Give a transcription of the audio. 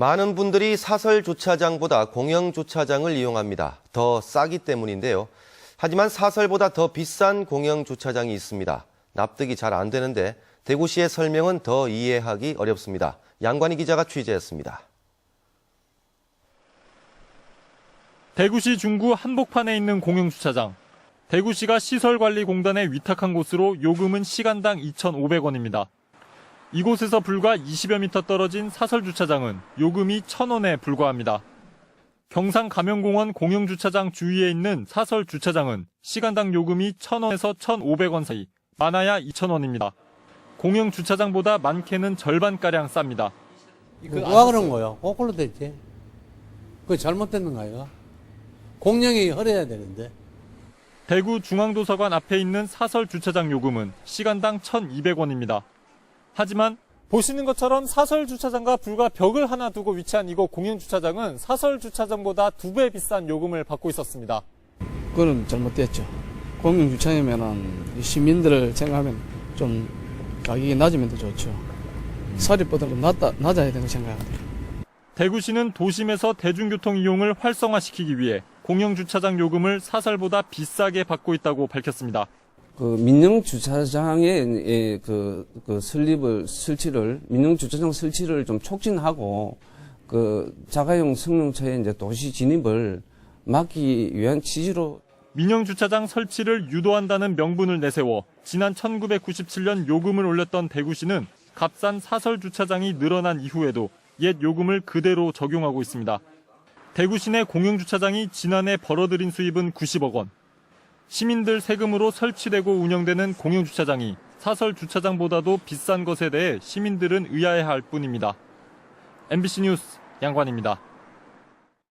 많은 분들이 사설 주차장보다 공영 주차장을 이용합니다. 더 싸기 때문인데요. 하지만 사설보다 더 비싼 공영 주차장이 있습니다. 납득이 잘 안 되는데 대구시의 설명은 더 이해하기 어렵습니다. 양관희 기자가 취재했습니다. 대구시 중구 한복판에 있는 공영 주차장. 대구시가 시설관리공단에 위탁한 곳으로 요금은 시간당 2,500원입니다. 이곳에서 불과 20여 미터 떨어진 사설 주차장은 요금이 1,000원에 불과합니다. 경상 가명공원 공영 주차장 주위에 있는 사설 주차장은 시간당 요금이 1,000원에서 1,500원 사이, 많아야 2,000원입니다. 공영 주차장보다 많게는 절반가량 쌉니다. 누가 그런 거요? 거꾸로 됐지. 그거 잘못됐는 거예요. 공령이 허려야 되는데. 대구 중앙도서관 앞에 있는 사설 주차장 요금은 시간당 1,200원입니다. 하지만 보시는 것처럼 사설 주차장과 불과 벽을 하나 두고 위치한 이곳 공영 주차장은 사설 주차장보다 두 배 비싼 요금을 받고 있었습니다. 그건 잘못됐죠. 공영 주차장이면은 시민들을 생각하면 좀 가격이 낮으면 더 좋죠. 사립보다 좀 낮다, 낮아야 되는 생각합니다. 대구시는 도심에서 대중교통 이용을 활성화시키기 위해 공영 주차장 요금을 사설보다 비싸게 받고 있다고 밝혔습니다. 그 민영 주차장의 예, 그, 그 설립을 설치를 민영 주차장 설치를 좀 촉진하고 그 자가용 승용차의 이제 도시 진입을 막기 위한 취지로 민영 주차장 설치를 유도한다는 명분을 내세워 지난 1997년 요금을 올렸던 대구시는 값싼 사설 주차장이 늘어난 이후에도 옛 요금을 그대로 적용하고 있습니다. 대구 시내 공영 주차장이 지난해 벌어들인 수입은 90억 원. 시민들 세금으로 설치되고 운영되는 공영 주차장이 사설 주차장보다도 비싼 것에 대해 시민들은 의아해할 뿐입니다. MBC 뉴스 양관입니다.